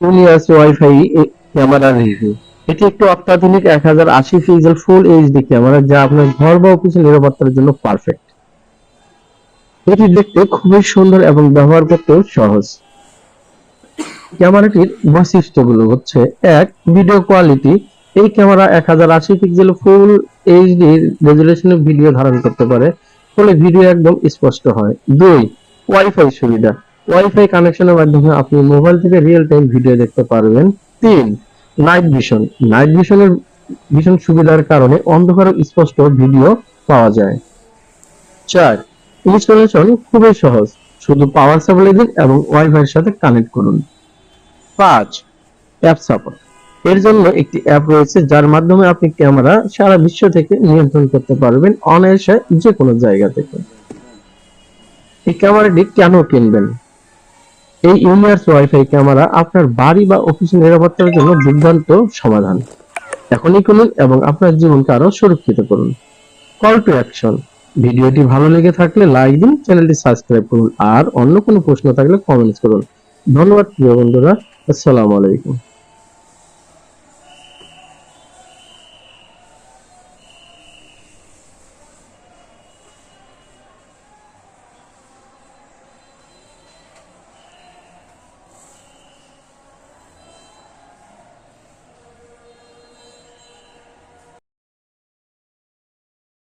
উনিয়াস wifi camera review এটি অত্যাধুনিক, এক হাজার আশি পিক্সেল ফুল এইচডি ক্যামেরা যা আপনার ঘর বা অফিসের নিরাপত্তার জন্য পারফেক্ট এটি দেখতে খুবই সুন্দর এবং ব্যবহার করতেও সহজ। ক্যামেরাটির বৈশিষ্ট্যগুলো হচ্ছে, এক ভিডিও কোয়ালিটি এই ক্যামেরা এক হাজার আশি পিক্সেল ফুল এইচডি রেজুলেশনে ভিডিও ধারণ করতে পারে, ফলে ভিডিও একদম স্পষ্ট হয়। দুই ওয়াইফাই সুবিধা। ওয়াইফাই কানেকশনের মাধ্যমে আপনি মোবাইল থেকে রিয়েল টাইম ভিডিও দেখতে পারবেন। তিন নাইট ভিশন নাইট ভিশনের ভীষণ সুবিধার কারণে অন্ধকারে স্পষ্ট ভিডিও পাওয়া যায়। চার ইনস্টলেশন খুবই সহজ। শুধু পাওয়ার সাপ্লাই দিন এবং ওয়াইফাই এর সাথে কানেক্ট করুন। পাঁচ অ্যাপ সাপোর্ট এর জন্য একটি অ্যাপ রয়েছে যার মাধ্যমে আপনি ক্যামেরা সারা বিশ্ব থেকে নিয়ন্ত্রণ করতে পারবেন অনায়াসে যে কোনো জায়গা থেকে। এই ক্যামেরাটি কেন কিনবেন? এই ইউনিভার্স ওয়াইফাই ক্যামেরা আপনার বাড়ি বা অফিসের নিরাপত্তার জন্য দুর্দান্ত সমাধান। এখনই কিনুন এবং আপনার জীবনকে আরও সুরক্ষিত করুন। কল টু অ্যাকশন ভিডিওটি ভালো লেগে থাকলে লাইক দিন, চ্যানেলটি সাবস্ক্রাইব করুন আর অন্য কোনো প্রশ্ন থাকলে কমেন্টস করুন। ধন্যবাদ প্রিয় বন্ধুরা, আসসালামু আলাইকুম।